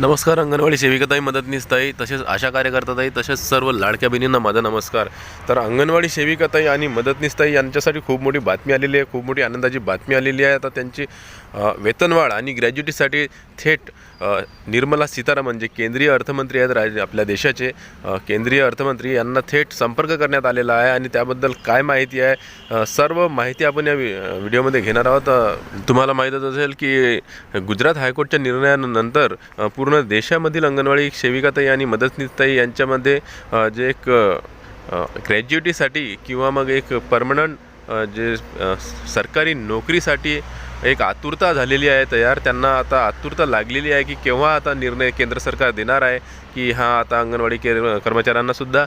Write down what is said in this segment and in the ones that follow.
नमस्कार अंगणवाडी सेविकाताई मदतनीसताई तसेच आशा कार्यकर्ताताई तसेच सर्व लाडक्या बहिणींना माझा नमस्कार. तर अंगणवाडी सेविकाताई आणि मदतनीसताई यांच्यासाठी खूप मोठी बातमी आलेली आहे खूप मोठी आनंदाची बातमी आलेली आहे. आता त्यांची वेतनवाढ आणि ग्रॅज्युटीसाठी थेट निर्मला सीतारामन जे केंद्रीय अर्थमंत्री आहेत राज आपल्या देशाचे. केंद्रीय अर्थमंत्री यांना थेट संपर्क करण्यात आलेला आहे आणि त्याबद्दल काय माहिती आहे? सर्व माहिती आपण या व्हिडिओमध्ये घेणार आहोत. तुम्हाला माहीतच असेल की गुजरात हायकोर्टच्या निर्णयानंतर पूर्ण देशामधील अंगणवाडी सेविकाताई आणि मदतनीसताई यांच्यामध्ये जे एक ग्रॅज्युएटीसाठी किंवा मग एक परमनंट जे सरकारी नोकरीसाठी एक आतुरता झालेली आहे तयार. त्यांना आता आतुरता लागलेली आहे की केव्हा आता निर्णय केंद्र सरकार देणार आहे की हा आता अंगणवाडी के कर्मचाऱ्यांनासुद्धा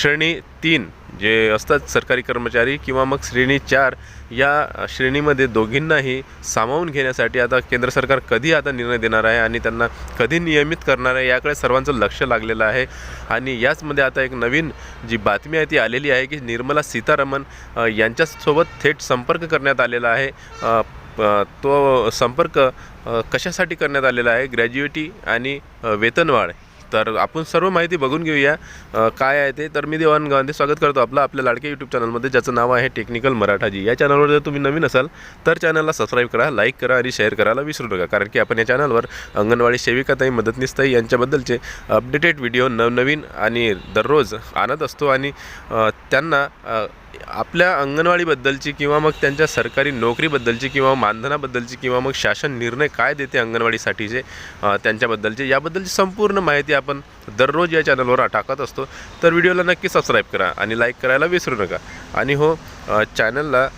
श्रेणी तीन जे असतात सरकारी कर्मचारी किंवा मग श्रेणी चार या श्रेणीमध्ये दोघींनाही सामावून घेण्यासाठी आता केंद्र सरकार कधी आता निर्णय देणार आहे आणि त्यांना कधी नियमित करणार आहे याकडे सर्वांचं लक्ष लागलेलं आहे. आणि याचमध्ये आता एक नवीन जी बातमी आहे ती आलेली आहे की निर्मला सीतारामन यांच्यासोबत थेट संपर्क करण्यात आलेला आहे. तो संपर्क कशासाठी करण्यात आलेला आहे? ग्रॅज्युएटी आणि वेतनवाढ. तर आपण सर्व माहिती बघून घेऊया काय आहे ते. तर मी देवान गांधी स्वागत करतो आपलं आपल्या लाडके यूट्यूब चॅनलमध्ये ज्याचं नाव आहे टेक्निकल मराठाजी. या चॅनलवर जर तुम्ही नवीन असाल तर चॅनलला सबस्क्राईब करा लाईक करा आणि शेअर करायला विसरू नका. कारण की आपण या चॅनलवर अंगणवाडी सेविकाताई मदतनीसताई यांच्याबद्दलचे अपडेटेड व्हिडिओ नवनवीन आणि दररोज आणत असतो. आणि त्यांना आपल्या अंगणवाडीबद्दलची किंवा मग त्यांच्या सरकारी नोकरीबद्दलची किंवा मानधनाबद्दलची किंवा मग शासन निर्णय काय देते अंगणवाडीसाठीचे त्यांच्याबद्दलचे याबद्दलची संपूर्ण माहिती आपण दररोज या चॅनलवर टाकत असतो. तर व्हिडिओला नक्की सबस्क्राईब करा आणि लाईक करायला विसरू नका. आणि हो चॅनलला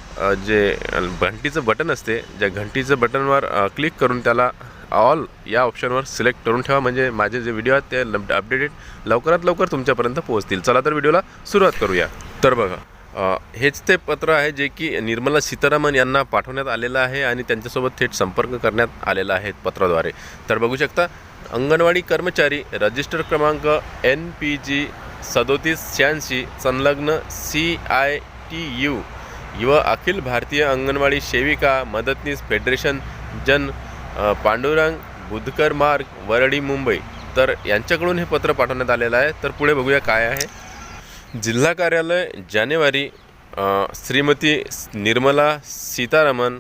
जे घंटीचं बटन असते ज्या घंटीचं बटनवर क्लिक करून त्याला ऑल या ऑप्शनवर सिलेक्ट करून ठेवा. म्हणजे माझे जे व्हिडिओ आहेत ते अपडेटेड लवकरात लवकर तुमच्यापर्यंत पोहोचतील. चला तर व्हिडिओला सुरुवात करूया. तर बघा हेच ते पत्र आहे जे की निर्मला सीतारामन यांना पाठवण्यात आलेलं आहे आणि त्यांच्यासोबत थेट संपर्क करण्यात आलेला आहे पत्राद्वारे. तर बघू शकता अंगणवाडी कर्मचारी रजिस्टर क्रमांक एन पी जी सदोतीस शहाऐंशी संलग्न सी आय टी यू युवा अखिल भारतीय अंगणवाडी सेविका मदतनीस फेडरेशन जन पांडुरंग बुधकर मार्ग वरळी मुंबई. तर यांच्याकडून हे पत्र पाठवण्यात आलेलं आहे. तर पुढे बघूया काय आहे. जिल्हा कार्यालय जानेवारी श्रीमती निर्मला सीतारामन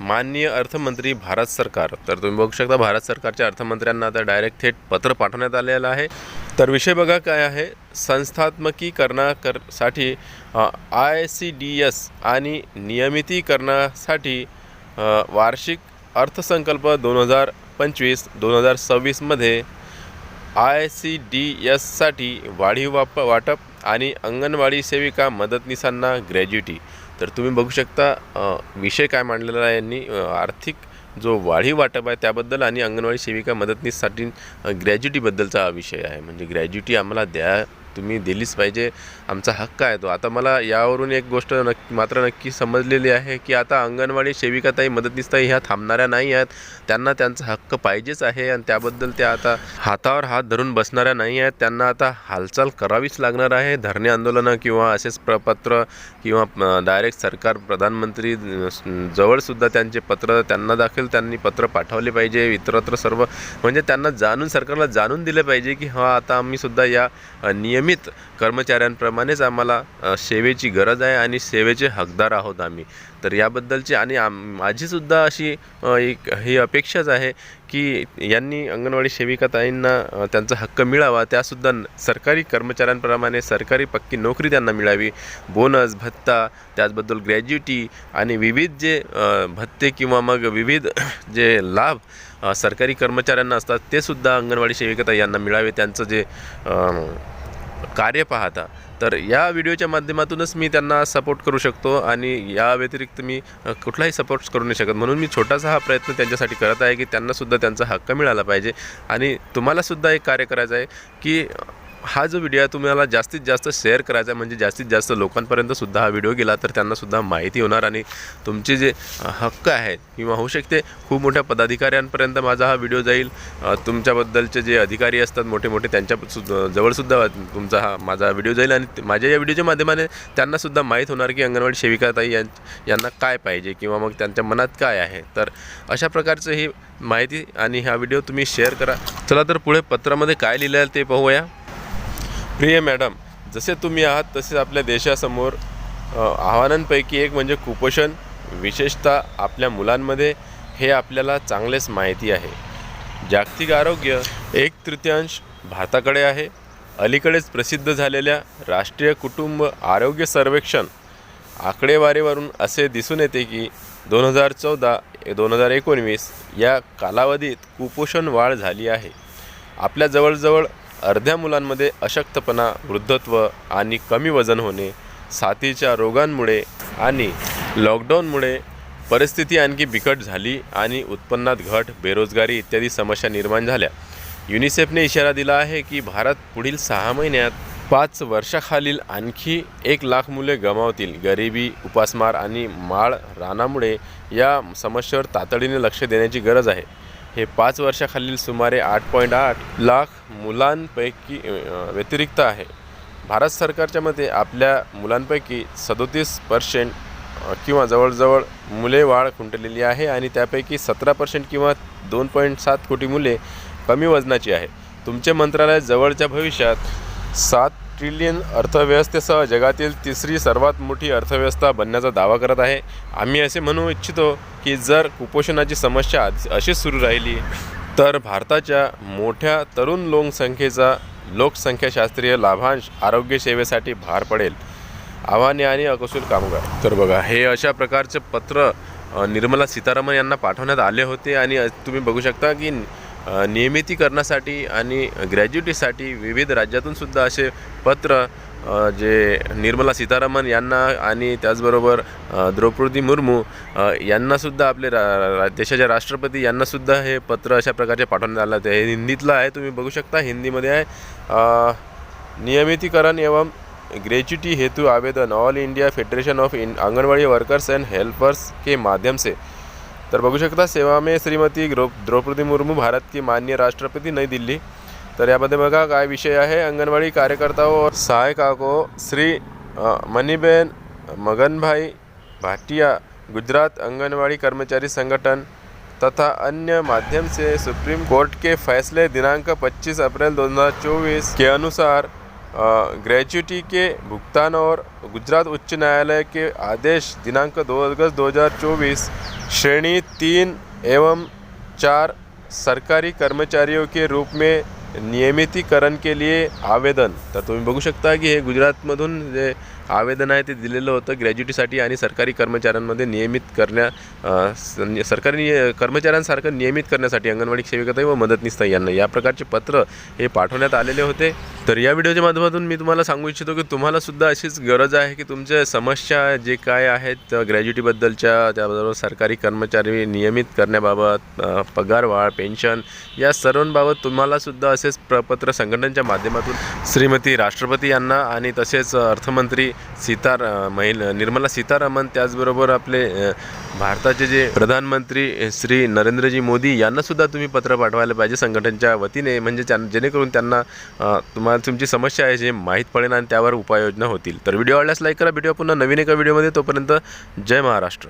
माननीय अर्थमंत्री भारत सरकार. तर तुम्ही बघू शकता भारत सरकारच्या अर्थमंत्र्यांना आता डायरेक्ट थेट पत्र पाठवण्यात आलेलं आहे. तर विषय बघा काय आहे. संस्थात्मकीकरणाकरसाठी आय सी डी एस आणि नियमितीकरणासाठी वार्षिक अर्थसंकल्प दोन हजार पंचवीस दोन हजार सव्वीसमध्ये आय सी डी एससाठी वाढीव वाप वाटप आणि अंगणवाडी सेविका मदतनीसांना ग्रॅज्युटी. तर तुम्ही बघू शकता विषय काय मांडलेला आहे यांनी आर्थिक जो वाढीव वाटप आहे त्याबद्दल आणि अंगणवाडी सेविका मदतनीससाठी ग्रॅज्युटीबद्दलचा हा विषय आहे. म्हणजे ग्रॅज्युटी आम्हाला द्या तुम्ही दिलीच पाहिजे. आमचा हक्क आहे तो. आता मला यावरून एक गोष्ट नक्की मात्र नक्की समजलेली आहे की आता अंगणवाडी सेविकाताई मदतनीसताई ह्या थांबणाऱ्या नाही आहेत. त्यांना त्यांचा हक्क पाहिजेच आहे आणि त्याबद्दल त्या आता हातावर हात धरून बसणाऱ्या नाही आहेत. त्यांना आता हालचाल करावीच लागणार आहे. धरणे आंदोलनं किंवा असेच प्रपत्र किंवा डायरेक्ट सरकार प्रधानमंत्री जवळसुद्धा त्यांचे पत्र त्यांना दाखल त्यांनी पत्र पाठवले पाहिजे. इतरत्र सर्व म्हणजे त्यांना जाणून सरकारला जाणून दिले पाहिजे की हा आता आम्ही सुद्धा या नियम नियमित कर्मचाऱ्यांप्रमाणेच आम्हाला सेवेची गरज आहे आणि सेवेचे हकदार आहोत आम्ही. तर याबद्दलची आणि आम माझीसुद्धा अशी एक ही अपेक्षाच आहे की यांनी अंगणवाडी सेविकाताईंना अ, त्यांचा हक्क मिळावा. त्यासुद्धा सरकारी कर्मचाऱ्यांप्रमाणे सरकारी पक्की नोकरी त्यांना मिळावी. बोनस भत्ता त्याचबद्दल ग्रॅज्युटी आणि विविध जे भत्ते किंवा मग विविध जे लाभ सरकारी कर्मचाऱ्यांना असतात ते सुद्धा अंगणवाडी सेविकाताई यांना मिळावे. त्यांचं जे कार्य पाहता. तर या व्हिडिओच्या माध्यमातूनच मी त्यांना सपोर्ट करू शकतो आणि या व्यतिरिक्त मी कुठलाही सपोर्ट करू नाही शकत. म्हणून मी छोटासा हा प्रयत्न त्यांच्यासाठी करत आहे की त्यांनासुद्धा त्यांचा हक्क मिळाला पाहिजे. आणि तुम्हालासुद्धा एक कार्य करायचं आहे की हा जो व्हिडिओ आहे तुम्हाला जास्तीत जास्त शेअर करायचा आहे म्हणजे जास्तीत जास्त लोकांपर्यंतसुद्धा हा व्हिडिओ गेला तर त्यांनासुद्धा माहिती होणार आणि तुमचे जे हक्क आहेत किंवा होऊ शकते खूप मोठ्या पदाधिकाऱ्यांपर्यंत माझा हा व्हिडिओ जाईल. तुमच्याबद्दलचे जे अधिकारी असतात मोठे मोठे त्यांच्या सुद्धा जवळसुद्धा तुमचा हा माझा व्हिडिओ जाईल आणि माझ्या या व्हिडिओच्या माध्यमाने त्यांनासुद्धा माहीत होणार की अंगणवाडी सेविकाताई यां यांना काय पाहिजे किंवा मग त्यांच्या मनात काय आहे. तर अशा प्रकारचं ही माहिती आणि हा व्हिडिओ तुम्ही शेअर करा. चला तर पुढे पत्रामध्ये काय लिहिलं आहे ते पाहूया. प्रिय मॅडम जसे तुम्ही आहात तसेच आपल्या देशासमोर आव्हानांपैकी एक म्हणजे कुपोषण विशेषतः आपल्या मुलांमध्ये हे आपल्याला चांगलेच माहिती आहे. जागतिक आरोग्य एक तृतीयांश भारताकडे आहे. अलीकडेच प्रसिद्ध झालेल्या राष्ट्रीय कुटुंब आरोग्य सर्वेक्षण आकडेवारीवरून असे दिसून येते की दोन हजार चौदा दोन हजार एकोणवीस या कालावधीत कुपोषण वाढ झाली आहे. आपल्या जवळजवळ अर्ध्या मुलांमध्ये अशक्तपणा वृद्धत्व आणि कमी वजन होणे साथीच्या रोगांमुळे आणि लॉकडाऊनमुळे परिस्थिती आणखी बिकट झाली आणि उत्पन्नात घट बेरोजगारी इत्यादी समस्या निर्माण झाल्या. युनिसेफने इशारा दिला आहे की भारत पुढील सहा महिन्यात पाच वर्षाखालील आणखी एक लाख मुले गमावतील. गरिबी उपासमार आणि माळ रानामुळे या समस्येवर तातडीने लक्ष देण्याची गरज आहे. हे पाच वर्षाखालील सुमारे आठ पॉईंट आठ लाख मुलांपैकी व्यतिरिक्त आहे. भारत सरकारच्या मते आपल्या मुलांपैकी सदोतीस पर्सेंट किंवा जवळजवळ मुले वाढ खुंटलेली आहे आणि त्यापैकी सतरा पर्सेंट किंवा दोन पॉईंट सात कोटी मुले कमी वजनाची आहे. तुमचे मंत्रालय जवळच्या भविष्यात सात ट्रिलियन अर्थव्यवस्थेसह जगातील तिसरी सर्वात मोठी अर्थव्यवस्था बनण्याचा दावा करत आहे. आम्ही असे म्हणू इच्छितो की जर कुपोषणाची समस्या आधी- अशीच सुरू राहिली तर भारताच्या मोठ्या तरुण लोकसंख्येचा लोकसंख्याशास्त्रीय लाभांश आरोग्यसेवेसाठी भार पडेल. आव्हाने आणि अकुशल कामगार. तर बघा हे अशा प्रकारचे पत्र निर्मला सीतारामन यांना पाठवण्यात आले होते आणि तुम्ही बघू शकता की नियमितीकरणासाठी आणि ग्रॅज्युटीसाठी विविध राज्यातून सुद्धा असे पत्र जे निर्मला सीतारामन यांना आणि त्याचबरोबर द्रौपदी मुर्मू यांनासुद्धा आपले रा देशाच्या राष्ट्रपती यांनासुद्धा हे पत्र अशा प्रकारचे पाठवण्यात आलं ते हे हिंदीतलं आहे तुम्ही बघू शकता. हिंदीमध्ये आहे नियमितीकरण एवं ग्रेच्युटी हेतु आवेदन. All India Federation of in Anganwadi Workers and Helpers के माध्यम से. तर बघू शकता सेवा में श्रीमती ग्रो द्रौपदी मुर्मू भारत की मान्य राष्ट्रपति नई दिल्ली. तर यामध्ये बघा काय विषय आहे. अंगणवाडी कार्यकर्ताओं और सहायकाको श्री मनीबेन मगनभाई भाटिया गुजरात अंगणवाडी कर्मचारी संगठन तथा अन्य माध्यम से सुप्रीम कोर्ट के फैसले दिनांक 25 अप्रैल 2024 के अनुसार अ, ग्रेच्युटी के भुगतान और गुजरात उच्च न्यायालय के आदेश दिनांक 2 अगस्त 2024 श्रेणी तीन एवं चार सरकारी कर्मचारियों के रूप में नियमितीकरण के लिए आवेदन तर तुम्ही बघू शकता की हे गुजरातमधून जे आवेदन आहे ते दिलेलं होतं ग्रॅज्युटीसाठी आणि सरकारी कर्मचाऱ्यांमध्ये नियमित करण्या सरकारी निय- कर्मचाऱ्यांसारखं नियमित करण्यासाठी अंगणवाडी सेविकाताई व मदतनीसताई यांना या प्रकारचे पत्र हे पाठवण्यात आलेले होते. तर या व्हिडिओच्या माध्यमातून मी तुम्हाला सांगू इच्छितो की तुम्हालासुद्धा अशीच गरज आहे की तुमच्या समस्या जे काय आहेत ग्रॅज्युटीबद्दलच्या त्याबरोबर सरकारी कर्मचारी नियमित करण्याबाबत पगारवाढ पेन्शन या सर्वांबाबत तुम्हालासुद्धा असेच प्रपत्र संघटनांच्या माध्यमातून श्रीमती राष्ट्रपती यांना आणि तसेच अर्थमंत्री सीतार महिल महिला निर्मला सीतारामन त्याचबरोबर आपले भारताचे जे प्रधानमंत्री श्री नरेंद्रजी मोदी यांनासुद्धा तुम्ही पत्र पाठवायला पाहिजे संघटनेच्या वतीने. म्हणजे त्यां जेणेकरून त्यांना तुम्हाला तुमची समस्या आहे जे माहीत पडेल आणि त्यावर उपाययोजना होतील. तर व्हिडिओ आवडल्यास लाईक करा. व्हिडिओ पुन्हा नवीन एका व्हिडिओमध्ये. तोपर्यंत जय महाराष्ट्र.